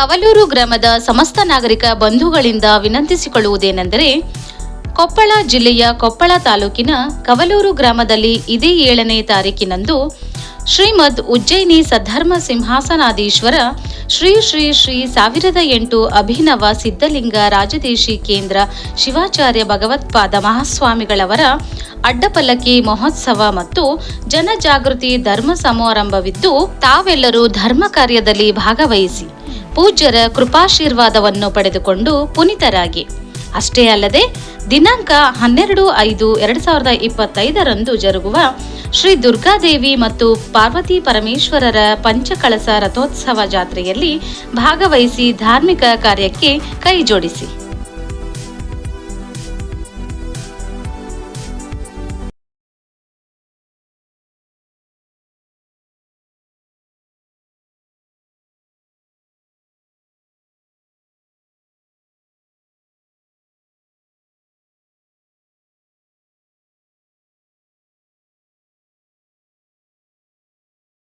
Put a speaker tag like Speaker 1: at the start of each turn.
Speaker 1: ಕವಲೂರು ಗ್ರಾಮದ ಸಮಸ್ತ ನಾಗರಿಕ ಬಂಧುಗಳಿಂದ ವಿನಂತಿಸಿಕೊಳ್ಳುವುದೇನೆಂದರೆ, ಕೊಪ್ಪಳ ಜಿಲ್ಲೆಯ ಕೊಪ್ಪಳ ತಾಲೂಕಿನ ಕವಲೂರು ಗ್ರಾಮದಲ್ಲಿ ಇದೇ ಏಳನೇ ತಾರೀಕಿನಂದು ಶ್ರೀಮದ್ ಉಜ್ಜಯಿನಿ ಸದ್ಧರ್ಮ ಸಿಂಹಾಸನಾದೀಶ್ವರ ಶ್ರೀ ಶ್ರೀ ಶ್ರೀ ಸಾವಿರದ ಎಂಟು ಅಭಿನವ ಸಿದ್ಧಲಿಂಗ ರಾಜದೇಶಿ ಕೇಂದ್ರ ಶಿವಾಚಾರ್ಯ ಭಗವತ್ಪಾದ ಮಹಾಸ್ವಾಮಿಗಳವರ ಅಡ್ಡಪಲ್ಲಕ್ಕಿ ಮಹೋತ್ಸವ ಮತ್ತು ಜನಜಾಗೃತಿ ಧರ್ಮ ಸಮಾರಂಭವಿದ್ದು, ತಾವೆಲ್ಲರೂ ಧರ್ಮ ಕಾರ್ಯದಲ್ಲಿ ಭಾಗವಹಿಸಿ, ಪೂಜ್ಯರ ಕೃಪಾಶೀರ್ವಾದವನ್ನು ಪಡೆದುಕೊಂಡು ಪುನೀತರಾಗಿ. ಅಷ್ಟೇ ಅಲ್ಲದೆ, ದಿನಾಂಕ ಹನ್ನೆರಡು ಐದು ಎರಡು ಸಾವಿರದ ಇಪ್ಪತ್ತೈದರಂದು ಜರುಗುವ ಶ್ರೀ ದುರ್ಗಾದೇವಿ ಮತ್ತು ಪಾರ್ವತಿ ಪರಮೇಶ್ವರರ ಪಂಚಕಳಸ ರಥೋತ್ಸವ ಜಾತ್ರೆಯಲ್ಲಿ ಭಾಗವಹಿಸಿ ಧಾರ್ಮಿಕ ಕಾರ್ಯಕ್ಕೆ ಕೈ ಜೋಡಿಸಿ